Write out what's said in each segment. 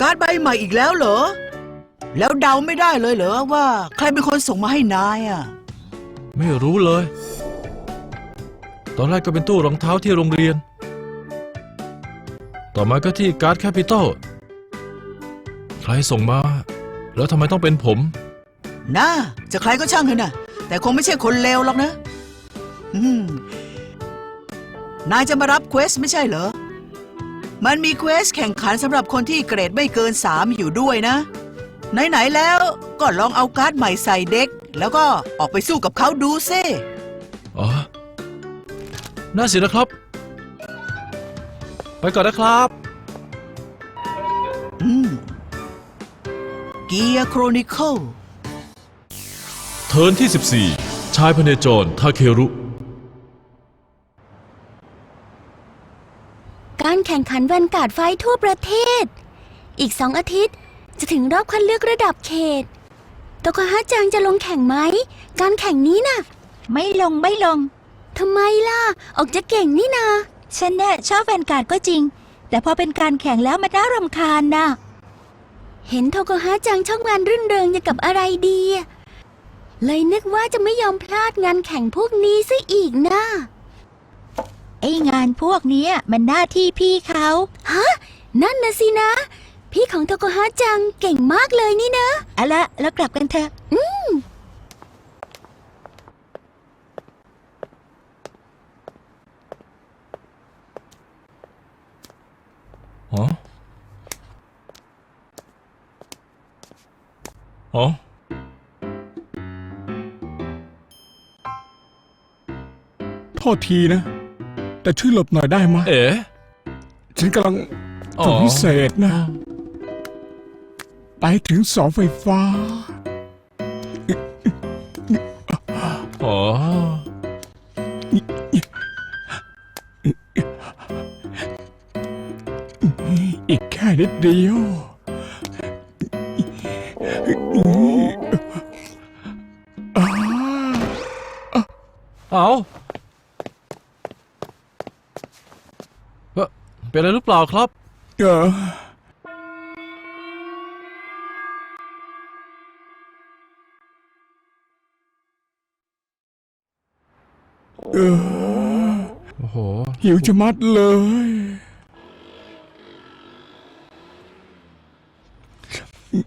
การ์ดใบใหม่อีกแล้วเหรอ แล้วเดาไม่ได้เลยเหรอว่า ใครเป็นคนส่งมาให้นายอะ ไม่รู้เลย ตอนแรกก็เป็นตู้รองเท้าที่โรงเรียน ต่อมาก็ที่การ์ดแคปิตอล ใครส่งมา แล้วทำไมต้องเป็นผม น่า จะใครก็ช่างเถอะนะแต่คงไม่ใช่คนเลวหรอกนะ อืม นายจะมารับเควสไม่ใช่เหรอ มันมีเควสแข่งขันสำหรับคนที่เกรดไม่เกินสามอยู่ด้วยนะ ไหน ๆ แล้วก็ลองเอาการ์ดใหม่ใส่เด็ก แล้วก็ออกไปสู้กับเขาดูซิอ๋อ น่าเสียนะครับ ไปก่อนนะครับ อืมเกียร์โครนิเคิล เทิร์นที่ 14 ชายพเนจรทาเครุ การแข่งขันแวนการ์ดไฟท์ทั่วประเทศ อีกสองอาทิตย์จะถึงรอบคัดเลือกระดับเขตโตโกฮะจังจะลงแข่งไหม การแข่งนี้น่ะไม่ลงไม่ลง ทำไมล่ะ ออกจะเก่งนี่นา ฉันเนี่ยชอบแวนการ์ดก็จริง แต่พอเป็นการแข่งแล้วมันน่ารำคาญนะเห็นโทโกฮะจังช่องงานรื่นเริงอย่างกับอะไรดีอะเลยนึกว่าจะไม่ยอมพลาดงานแข่งพวกนี้ซะอีกนะ ไอ้งานพวกเนี้ยมันหน้าที่พี่เขาฮะ นั่นนะสินะ พี่ของโทโกฮะจังเก่งมากเลยนี่นะ เอาละแล้วกลับกันเถอะอ๋ออ๋อโทษทีนะ แต่ช่วยหลบหน่อยได้ไหมยเอ๋ฉันกำลังอ๋อฝึกพิเศษนะ ไปถึงเสาไฟฟ้า อ๋อ อีกแค่นิดเดียว เอาเอ่อ เป็นอะไรหรือเปล่าครับ เออเออโอ้โห หิวจะมัดเลย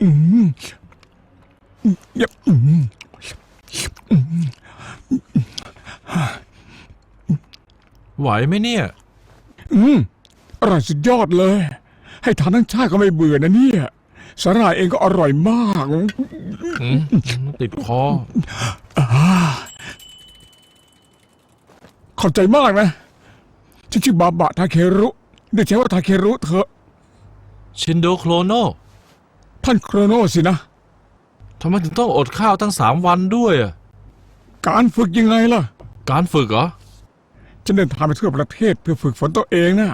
อืมยับอืมไหวไหมเนี่ย อืม อร่อยสุดยอดเลย ให้ทานทั้งชาติก็ไม่เบื่อนะเนี่ยสาหร่ายเองก็อร่อยมากอืมติดคอ ขอบใจมากนะฉันชื่อบาบะทาเครุเรียกฉันว่าทาเครุเถอะชินโดโครโนท่านโครโนสินะ ทำไมถึงต้องอดข้าวตั้งสามวันด้วยอะการฝึกยังไงล่ะ การฝึกเหรอจะเดินทางไปทั่วประเทศเพื่อฝึกฝนตัวเองนะ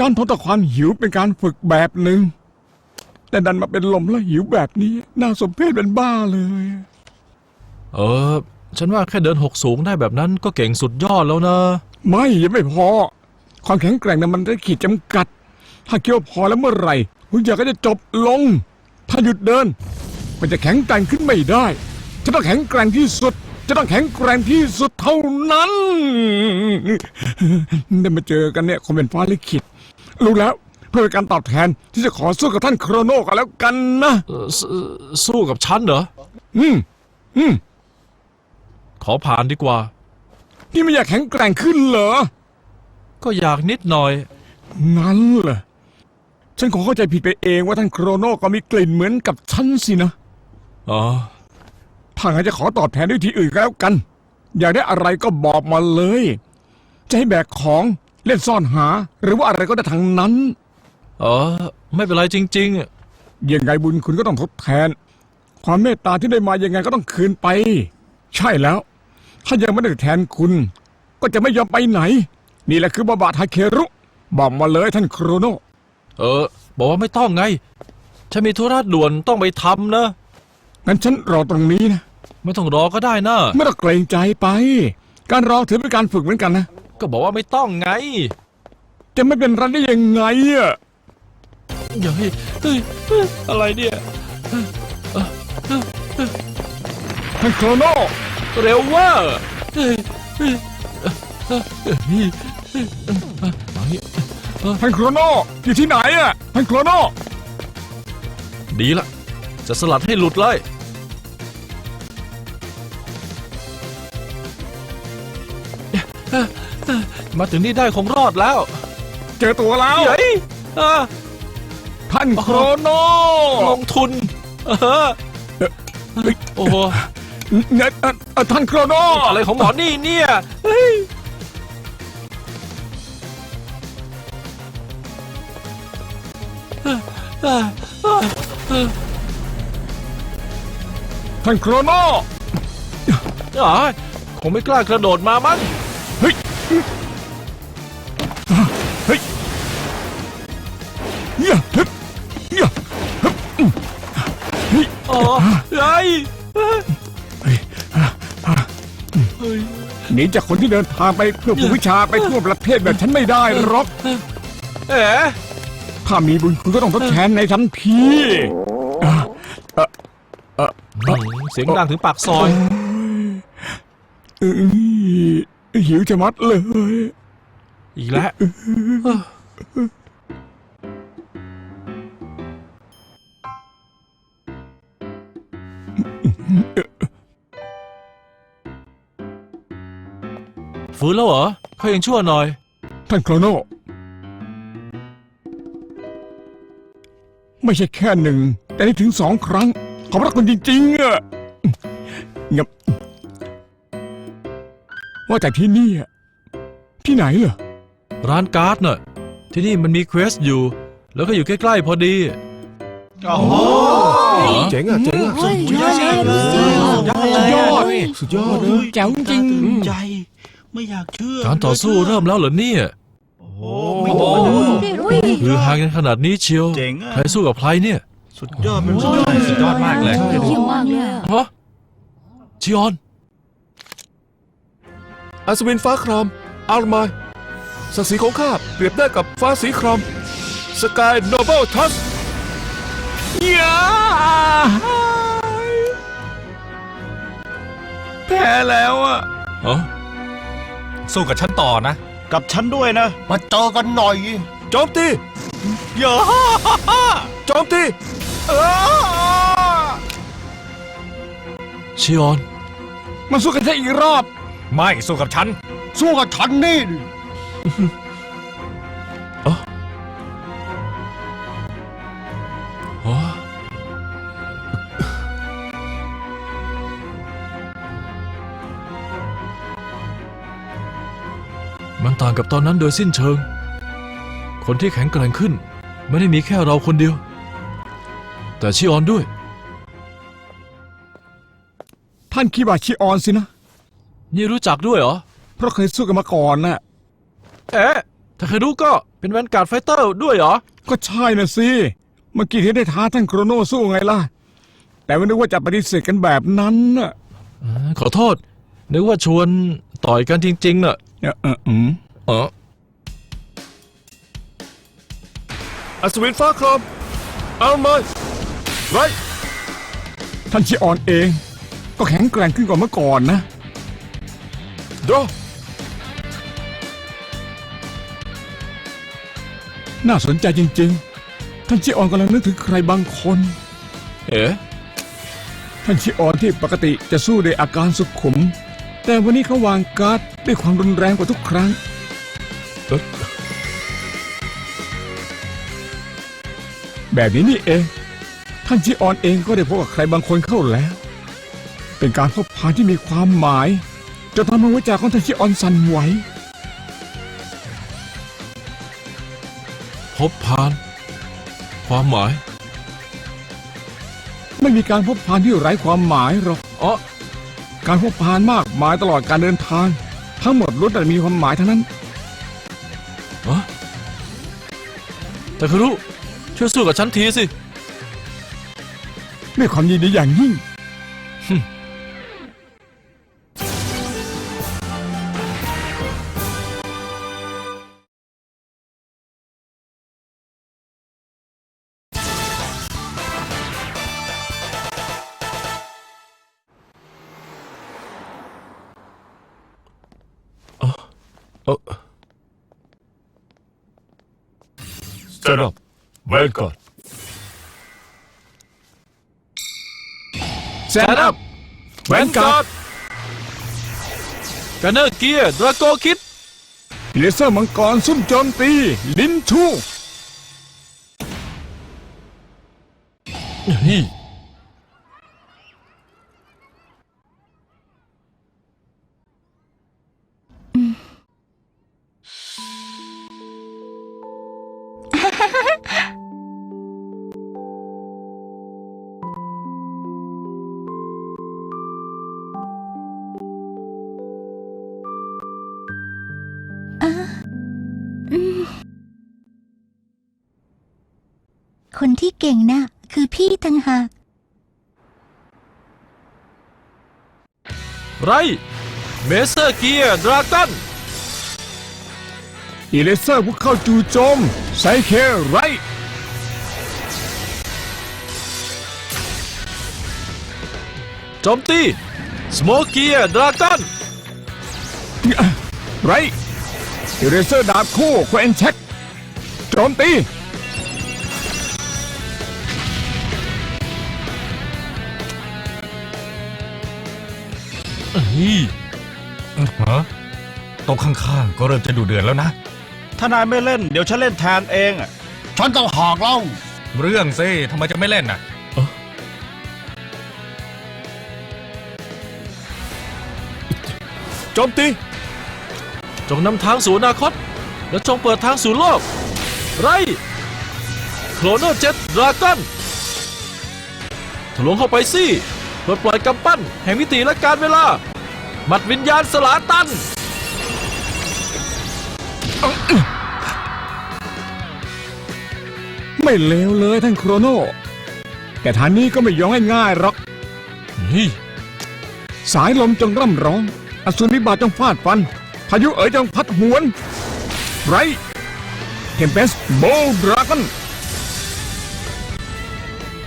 การทนต่อความหิวเป็นการฝึกแบบหนึ่ง แต่ดันมาเป็นลมแล้วหิวแบบนี้ น่าสมเพชเป็นบ้าเลย เออ ฉันว่าแค่เดินหกสูงได้แบบนั้นก็เก่งสุดยอดแล้วนะ ไม่ยังไม่พอ ความแข็งแกร่งนั้นมันได้ขีดจำกัด ถ้าคิดว่าพอแล้วเมื่อไหร่ทุกอย่างก็จะจบลง ถ้าหยุดเดิน มันจะแข็งแกร่งขึ้นไม่ได้จะต้องแข็งแกร่งที่สุด จะต้องแข็งแกร่งที่สุดเท่านั้นได้มาเจอกันเนี่ยคงเป็นฟ้าลิขิต รู้แล้วเพื่อเป็นการตอบแทนที่จะขอสู้กับท่านโครโนกันแล้วกันนะเออสสู้กับฉันเหรอ อืมอืมขอผ่านดีกว่า นี่ไม่อยากแข็งแกร่งขึ้นเหรอ ก็อยากนิดหน่อย งั้นเหรอฉันคงเข้าใจผิดไปเองว่าท่านโครโนก็มีกลิ่นเหมือนกับฉันสินะ อ๋อ ถ้างั้นจะขอตอบแทนด้วยวิธีอื่นก็แล้วกัน อยากได้อะไรก็บอกมาเลย จะให้แบกของ เล่นซ่อนหา หรือว่าอะไรก็ได้ทั้งนั้นเออไม่เป็นไรจริงๆอะยังไงบุญคุณก็ต้องทดแทน ความเมตตาที่ได้มายังไงก็ต้องคืนไป ใช่แล้ว ถ้ายังไม่ได้แทนคุณ ก็จะไม่ยอมไปไหน นี่แหละคือบาบาทาเครุบอกมาเลยท่านโครโนเออ บอกว่าไม่ต้องไง ฉันมีธุระด่วนต้องไปทำนะ งั้นฉันรอตรงนี้นะ ไม่ต้องรอก็ได้นะ ไม่ต้องเกรงใจไป การรอถือเป็นการฝึกเหมือนกันนะ ก็บอกว่าไม่ต้องไง จะไม่เป็นไรได้ยังไงอะอย่าให้เฮ้ยเฮ้ยอะไรเนี่ยท่านโครโนเร็วเว่าเฮ้ยเฮ้ยเอ่อเอ่อเฮ้ยเฮ้ยเอ่อเอ่อมานี่ท่านโครโนอยู่ที่ไหนอะท่านโครโนดีละจะสลัดให้หลุดเลย มาถึงนี่ได้คงรอดแล้วเจอตัวแล้ว เฮ้ยอะท่านโครโนลงทุน เออโอ้โหเนี่ยเอ่อเอ่อท่านโครโนอะไรของหมอนี่เนี่ยเฮ้ยท่านโครโนอ๋อคงไม่กล้ากระโดดมามั้ง เฮ้ย นีจากคนที่เดินทางไปเพื่อฝึกวิชาไปทั่วประเทศแบบฉันไม่ได้หรอก เอ๋ถ้ามีบุญคุณก็ต้องทดแทนในทันทีอะเอ่อเอ่อหืมเสียงดังถึงปากซอย เอ้ยหิวจะมัดเลย อีกแล้ว ฟื้นแล้วเหรอเขายังชั่วหน่อย ท่านโครโน ไม่ใช่แค่หนึ่ง แต่นี่ถึงสองครั้ง ขอบพระคุณจริง ๆอะงับว่าแต่ที่นี่อะที่ไหนเหรอ ร้านการ์ดน่ะที่นี่มันมีเควสอยู่ แล้วก็อยู่ใกล้ๆพอดี โอ้โหเจ๋งอะเจ๋งอะสุดยอดเลยยอดสุดยอดเลย แจ๋วจริงตื่นใจ ไม่อยากเชื่อการต่อสู้เริ่มแล้วเหรอเนี่ย โอ้โหไม่ธรรมดาคือห่างกันขนาดนี้เชียว เจ๋งอะใครสู้กับใครเนี่ยสุดยอดเป็นสุดยอดสุดยอดมากเลยเยี่ยมมากเลยอะฮะชิออน อัศวินฟ้าครามอาร์มายศักดิ์ศรีของข้าเปรียบได้กับฟ้าสีครามสกายโนเบิลทัสยาแพ้แล้วอะอ๋อ สู้กับฉันต่อนะกับฉันด้วยนะ มาเจอกันหน่อย โจมตีอย่าโจมตีชิออนมาสู้กันแค่อีกรอบ ไม่สู้กับฉัน สู้กับฉันนี่อ๋ กับตอนนั้นโดยสิ้นเชิง คนที่แข็งแกร่งขึ้น ไม่ได้มีแค่เราคนเดียว แต่ชิออนด้วย ท่านคิบาชิออนสินะ นี่รู้จักด้วยเหรอ เพราะเคยสู้กันมาก่อนน่ะ เอ๊ะ ถ้าเคยรู้ก็เป็นแวนการ์ดไฟเตอร์ด้วยเหรอ ก็ใช่น่ะสิ เมื่อกี้ที่ได้ท้าท่านโครโนสู้ไงล่ะ แต่ไม่นึกว่าจะปฏิเสธกันแบบนั้นน่ะอ่าขอโทษ นึกว่าชวนต่อยกันจริงๆน่ะ เออเอออืม อ๋ออัศวินฟ้าครามอาร์มายไรท่านชิออนเอง ก็แข็งแกร่งขึ้นกว่าเมื่อก่อนนะดรอน่าสนใจจริง ๆ ท่านชิออนกำลังนึกถึงใครบางคน เอ๊ะท่านชิออนที่ปกติจะสู้ด้วยอาการสุขุม แต่วันนี้เขาวางการ์ดด้วยความรุนแรงกว่าทุกครั้ง แบบนี้นี่เองท่านชิออนเองก็ได้พบกับใครบางคนเข้าแล้ว เป็นการพบพานที่มีความหมาย จะทำให้หัวใจของท่านชิออนสั่นไหวพบพาน ความหมาย ไม่มีการพบพานที่ไร้ความหมายหรอกอ๋อการพบพานมากมายตลอดการเดินทาง ทั้งหมดล้วนแต่มีความหมายทั้งนั้น แต่คารุช่วยสู้กับฉันทีสิด้วยความยินดีอย่างยิ่ง Vanguard Stand up แวนการ์ดกันเนอร์เกียร์ดราโกคิดเลเซอร์มังกรซุ่มโจมตี ลินชูนี่ คนที่เก่งน่ะ คือพี่ต่างหาก ไรเมเซอร์เกียร์ดราก้อนอีเลเซอร์พวกเข้าจู่โจมไซเคไรโจมตีสโมเกียร์ดราก้อนไร อีเลเซอร์ดาบคู่แควนเช็คโจมตีนี่ฮะโต๊ะข้างๆ ก็เริ่มจะดูเดือดแล้วนะ ถ้านายไม่เล่นเดี๋ยวฉันเล่นแทนเองอะฉันต้องหอกเล่าเรื่องสิทำไมจะไม่เล่นน่ะ โจมตี จงนำทางสู่อนาคต และจงเปิดทางสู่โลก ไรโคลโนเจ็ตดราก้อนทะลวงเข้าไปสิเพื่อปล่อยกำปั้น แห่งมิติและการเวลาหมัดวิญญาณสลาตัน ไม่เลวเลยท่านโครโน แต่ทางนี้ก็ไม่ยอมง่ายๆหรอก นี่ สายลมจงร่ำร้อง อสุนิบาตจงฟาดฟัน พายุเอ๋ยจงพัดหวน ไรเทมเพสโบดราก้อน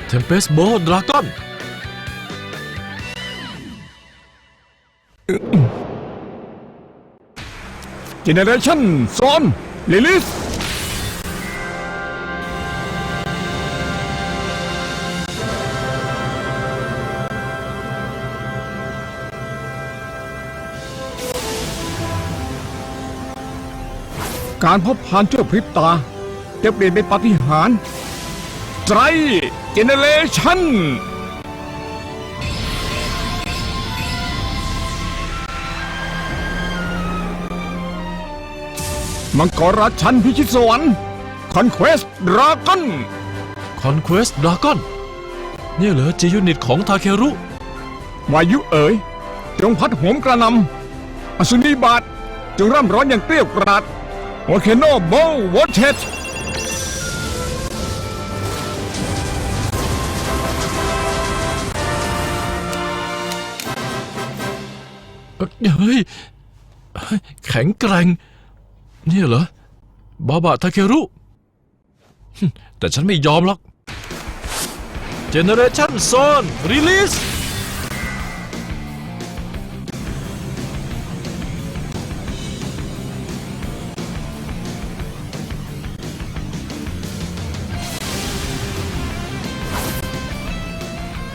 เทมเพสโบดราก้อนเจเนเรชั่นซอนลิลิส การพบผ่านชั่วพริบตา จะเปลี่ยนเป็นปาฏิหาริย์ไตรเจเนเรชั่น มังกรราชันพิชิตสวรรค์คอนเควสดราก้อน Conquest Dragon เนี่ยเหรอจียูนิตของทาเครุ วายุเอ๋ย จงพัดโหมกระหนำอสุนีบาท จงร่ำร้อนอย่างเกลียวกราด โอเคโนโบวอเชตเอ้ยเฮ้ยเฮ้ย แข็งแกร่ง เนี่ยเหรอ บาบะทาเครุ แต่ฉันไม่ยอมหรอก Generation Zone Release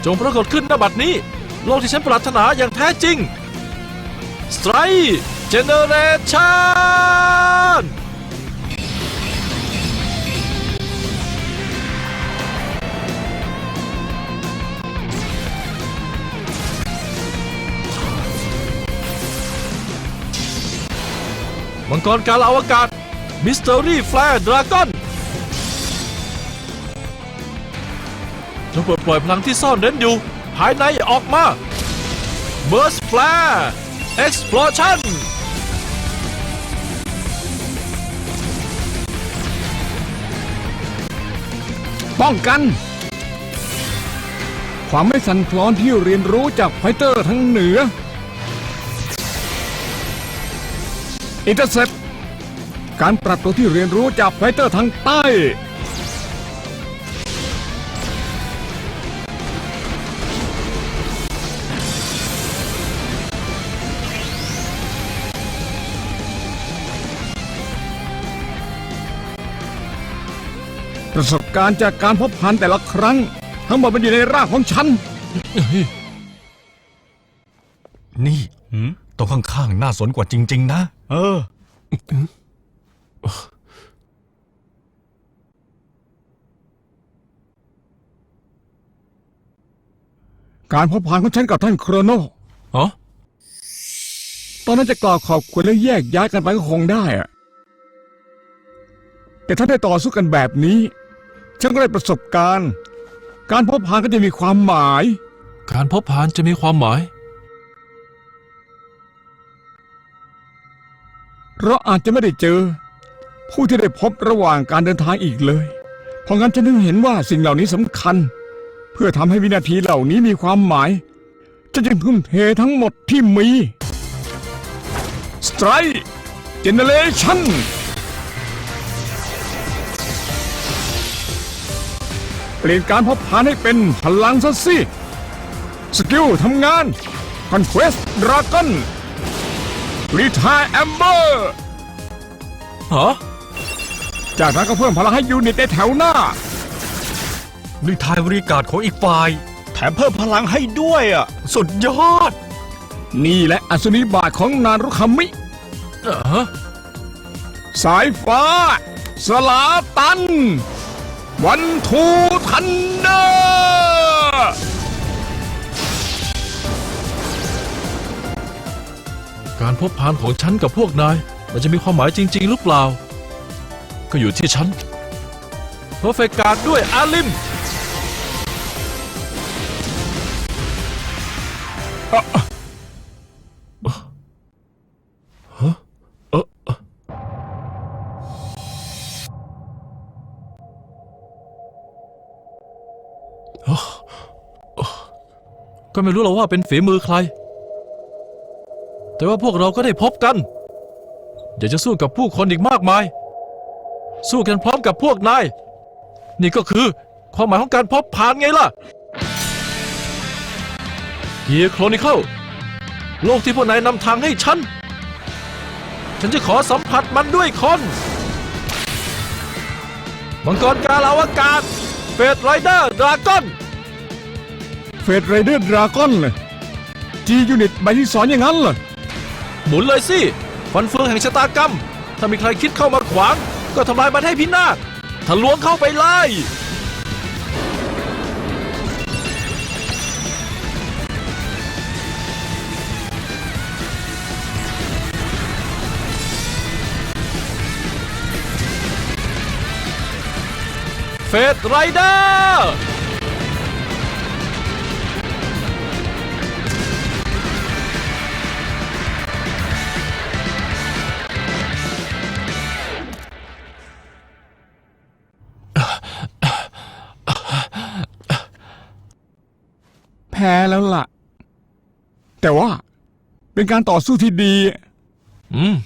จงปรากฏขึ้นณบัดนี้ โลกที่ฉันปรารถนาอย่างแท้จริง Strike Generation มังกรกาลอวกาศ Mystery Flare Dragon จ งปลดปล่อยพลังที่ซ่อนเร้นอยู่ ภายในออกมา Burst Flare Explosion ป้องกัน ความไม่สั่นคลอนที่เรียนรู้จากไฟเตอร์ทั้งเหนือ อินเตอร์เซปการปรับตัวที่เรียนรู้จากไฟเตอร์ทางใต้ การณ์จากการพบพันแต่ละครั้ง ทั้งหมดมันอยู่ในร่างของฉัน นี่หืมตรงข้างๆน่าสนกว่าจริง ๆ นะ เออ การพบพันของฉันกับท่านโครโนอ๋อตอนนั้นจะกล่าวขอบคุณและแยกย้ายกันไปก็คงได้อะแต่ถ้าได้ต่อสู้กันแบบนี้ ฉันก็ได้ประสบการณ์ การพบพานก็จะมีความหมาย การพบผ่านจะมีความหมาย เราอาจจะไม่ได้เจอ ผู้ที่ได้พบระหว่างการเดินทางอีกเลย เพราะงั้นฉันถึงเห็นว่าสิ่งเหล่านี้สำคัญ เพื่อทำให้วินาทีเหล่านี้มีความหมายจะจึงทุ่มเททั้งหมดที่มี Strike Generation เปลี่ยนการพบพานให้เป็นพลังซะสิ สกิลทำงาน Conquest Dragon Retire Amber ฮะจากนั้นก็เพิ่มพลังให้ยูนิตในแถวหน้านี่ทายบริการของอีกฝ่าย แถมเพิ่มพลังให้ด้วยอะ สุดยอด นี่แหละอัศนีบาทของนารุคามิ เออ สายฟ้า สลาตัน วันทูทันเดอร์การพบพานของฉันกับพวกนาย มันจะมีความหมายจริง ๆ หรือเปล่า ก็อยู่ที่ฉันเพอร์เฟกการด้วยอาลิม ก็ไม่รู้หรอกว่าเป็นฝีมือใคร แต่ว่าพวกเราก็ได้พบกันอยากจะสู้กับผู้คนอีกมากมาย สู้กันพร้อมกับพวกนาย นี่ก็คือความหมายของการพบผ่านไงล่ะเฮียโครนิเคิลโลกที่พวกนายนำทางให้ฉัน ฉันจะขอสัมผัสมันด้วยคนมังกรกาลาวกาศเฟดไรเดอร์ดราก้อน เฟดไรเดอร์ดราก้อนเลยจียูนิตใบที่สอนอย่างนั้นเหรอหมุนเลยสิฟันเฟืองแห่งชะตากรรม ถ้ามีใครคิดเข้ามาขวาง ก็ทำลายมันให้พินาศทะลวงเข้าไปเลยเฟดไรเดอร์ พ้แล้วล่ะ แต่ว่าเป็นการต่อสู้ที่ดี อืม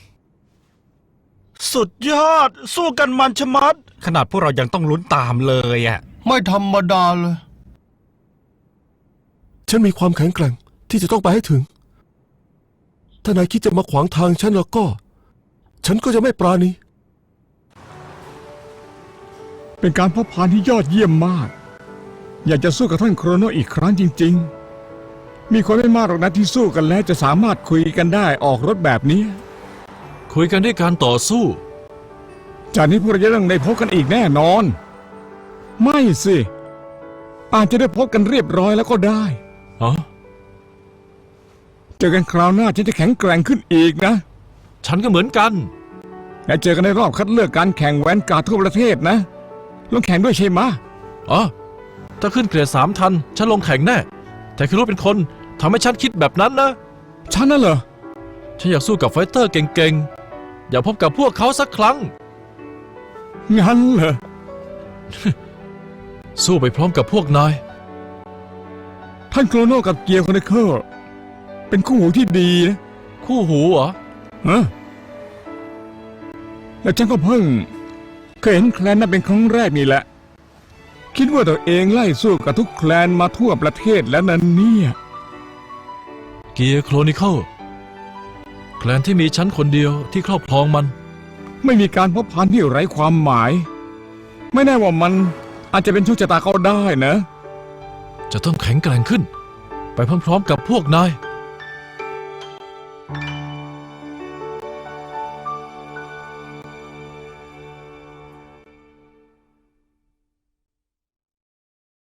สุดยอด สู้กันมันชะมัด ขนาดพวกเรายังต้องลุ้นตามเลยอะไม่ธรรมดาเลย ฉันมีความแข็งแกร่งที่จะต้องไปให้ถึง ถ้านายคิดจะมาขวางทางฉันแล้วก็ ฉันก็จะไม่ปราณี เป็นการพบพานที่ยอดเยี่ยมมาก อยากจะสู้กับท่านโครโนอีกครั้งจริง ๆ มีคนไม่มากหรอกนะที่สู้กันแล้วจะสามารถคุยกันได้ออกรถแบบนี้ คุยกันด้วยการต่อสู้ จากนี้พวกเราจะต้องได้พบกันอีกแน่นอน ไม่สิ อาจจะได้พบกันเรียบร้อยแล้วก็ได้ อ๋อ เจอกันคราวหน้าฉันจะแข็งแกร่งขึ้นอีกนะฉันก็เหมือนกัน และเจอกันในรอบคัดเลือกการแข่งแวนการ์ดทั่วประเทศนะลงแข่งด้วยใช่ไหมะ อ๋อ ถ้าขึ้นเกรดสามทัน ฉันลงแข่งแน่ แต่คือรู้เป็นคนทำให้ฉันคิดแบบนั้นนะ ฉันน่ะเหรอ ฉันอยากสู้กับไฟเตอร์เก่งๆ อยากพบกับพวกเขาสักครั้ง งั้นเหรอ สู้ไปพร้อมกับพวกนาย ท่านโครโนกับเกียร์คอนเนคเกอร์เป็นคู่หูที่ดีนะคู่หูเหรอ ฮะแล้วฉันก็เพิ่ง เคยเห็นแคลนนั้นเป็นครั้งแรกนี่แหละ คิดว่าตัวเองไล่สู้กับทุกแคลนมาทั่วประเทศแล้วนั่นเนี่ยเกียร์โครนิเคิลแคลนที่มีฉันคนเดียวที่ครอบครองมัน ไม่มีการพบพันที่ไร้ความหมาย ไม่แน่ว่ามันอาจจะเป็นโชคชะตาเขาได้นะ จะต้องแข็งแกร่งขึ้น ไปพร้อมๆกับพวกนาย